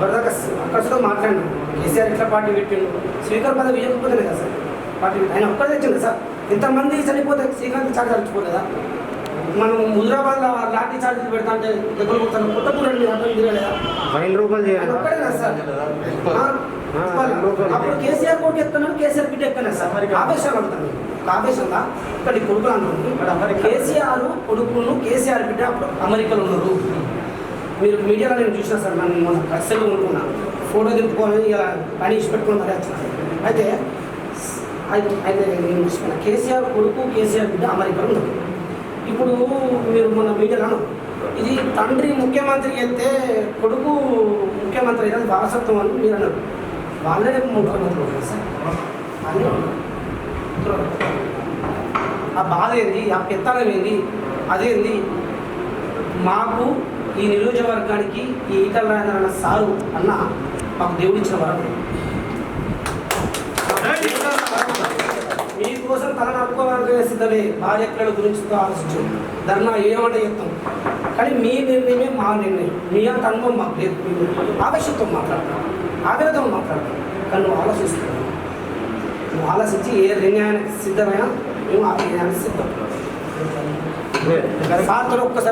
ఇప్పటిదాకా అక్కడ కూడా మాట్లాడినాం. కేసీఆర్ ఇట్లా పార్టీ పెట్టిండు? స్పీకర్ పదవి ఇవ్వకపోతేనే కదా సార్. పార్టీ ఆయన ఒక్కడే తెచ్చింది సార్. ఇంతమంది చనిపోతే శ్రీకాంత్ చార్జ్ చచ్చిపోలేదా మనం హుజరాబాద్లో లాఠీ చార్జీలు పెడతా అంటే దెబ్బలు కొడతాను కొత్త కూరండి అర్థం తిరగలేదా ఫైన్ రూపాయలు ఆయన చేయాలి ఒక్కడే కదా సార్. అప్పుడు కేసీఆర్ కోర్టు ఎక్కన్నాడు కేసీఆర్ బిడ్డ ఎక్కలేదు సార్? మరి ఆవేశాలు అవుతాను ఆవేశంగా ఇక్కడ కొడుకులు అన్నారు కేసీఆర్ కొడుకును కేసీఆర్ బిడ్డ అప్పుడు అమెరికాలో ఉన్నారు. మీరు మీడియాలో నేను చూసిన సార్ నన్ను మొన్న కష్టంగా కొనుక్కున్నా. ఫోటో దింపుకొని ఇలా పని ఇచ్చి పెట్టుకుని మరి వచ్చిన అయితే అయితే అయితే నేను చూసిన కేసీఆర్ కొడుకు కేసీఆర్ బిడ్డ అమెరికాలో ఉన్నారు. ఇప్పుడు మీరు మొన్న మీడియాలో ఇది తండ్రి ముఖ్యమంత్రి అయితే కొడుకు ముఖ్యమంత్రి అయితే వారసత్వం అని మీరు అన్నారు. వాళ్ళే ముఖ్యమంత్రి ఉంటారు సార్. అని ఆ బాధ ఏంది? ఆ పెత్తనం ఏంది? అదేంది? మాకు ఈ నియోజకవర్గానికి ఈ ఈటల రాజేంద్ర అన్న సారు అన్న మాకు దేవుడిచ్చిన వరం. మీకోసం తల నడుకోవాలంటే సిద్ధమే. భార్యల గురించి ఆలోచించు. ధర్నా ఏమంటే చెప్తాం. కానీ మీ నిర్ణయమే మా నిర్ణయం. మీ అంత అనుభవం మాకు లేదు. మీరు ఆవేశంతో మాట్లాడతాం ఆవేదనతో మాట్లాడతాం కానీ నువ్వు ఆలోచిస్తున్నావు నువ్వు ఆలోచించి ఏ నిర్ణయానికి సిద్ధమైనా మేము ఆ నిర్ణయానికి సిద్ధం. సార్తో ఒక్కసారి